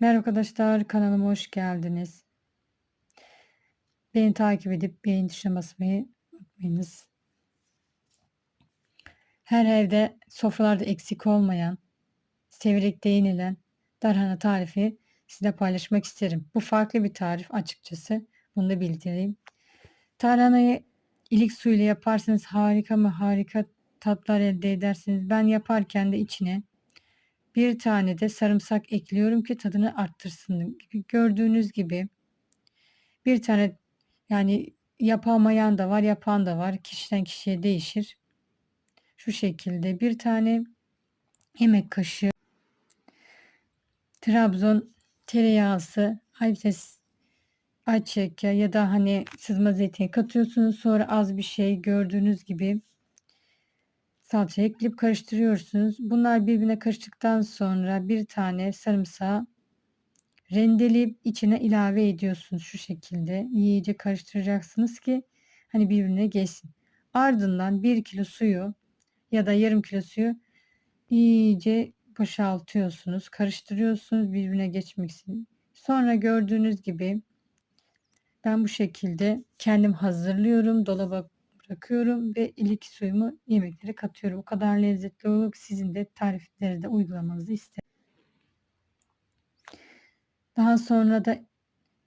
Merhaba arkadaşlar, kanalıma hoş geldiniz. Beni takip edip beğen tuşuna basmayı unutmayınız. Her evde sofralarda eksik olmayan, severek değinilen darhana tarifi size paylaşmak isterim. Bu farklı bir tarif açıkçası. Bunu da bildireyim. Tarhanayı ilik suyuyla yaparsanız harika mı harika tatlar elde edersiniz. Ben yaparken de içine bir tane de sarımsak ekliyorum ki tadını arttırsın. Gördüğünüz gibi bir tane yani yapamayan da var, yapan da var. Kişiden kişiye değişir. Şu şekilde bir tane yemek kaşığı Trabzon tereyağısı, ayçiçek ayçiçek ya da hani sızma zeytini katıyorsunuz. Sonra az bir şey gördüğünüz gibi salça ekleyip karıştırıyorsunuz. Bunlar birbirine karıştıktan sonra bir tane sarımsağı rendeleyip içine ilave ediyorsunuz şu şekilde. İyice karıştıracaksınız ki hani birbirine geçsin. Ardından 1 kilo suyu ya da yarım kilo suyu iyice boşaltıyorsunuz. Karıştırıyorsunuz birbirine geçmek için. Sonra gördüğünüz gibi ben bu şekilde kendim hazırlıyorum. Dolaba bırakıyorum ve ilik suyumu yemeklere katıyorum. O kadar lezzetli olur sizin de tarifleri de uygulamanızı isterim. Daha sonra da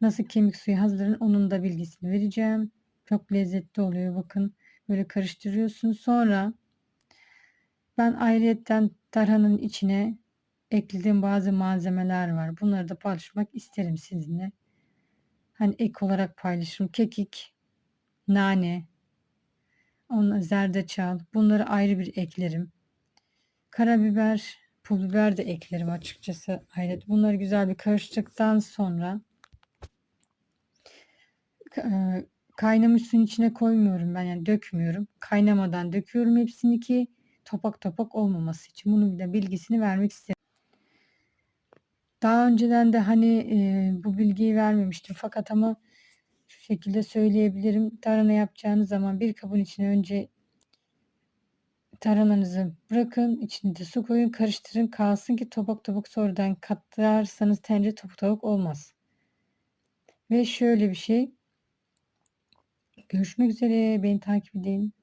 nasıl kemik suyu hazırlanır onun da bilgisini vereceğim. Çok lezzetli oluyor bakın. Böyle karıştırıyorsun. Sonra ben ayrıyetten tarhanın içine eklediğim bazı malzemeler var. Bunları da paylaşmak isterim sizinle. Hani ek olarak paylaşırım. Kekik, nane, Onunla zerdeçal. Bunları ayrı bir eklerim. Karabiber, pul biber de eklerim açıkçası. Ayrı. Bunları güzel bir karıştıktan sonra kaynamış suyun içine koymuyorum ben yani dökmüyorum. Kaynamadan döküyorum hepsini ki topak topak olmaması için. Bunun bir bilgisini vermek istedim. Daha önceden de hani e, bu bilgiyi vermemiştim fakat ama şekilde söyleyebilirim. Tarhana yapacağınız zaman bir kabın içine önce tarhananızı bırakın. içine de su koyun. Karıştırın. Kalsın ki topak topak sonradan katlarsanız tencere topuk topuk olmaz. Ve şöyle bir şey. Görüşmek üzere. Beni takip edin.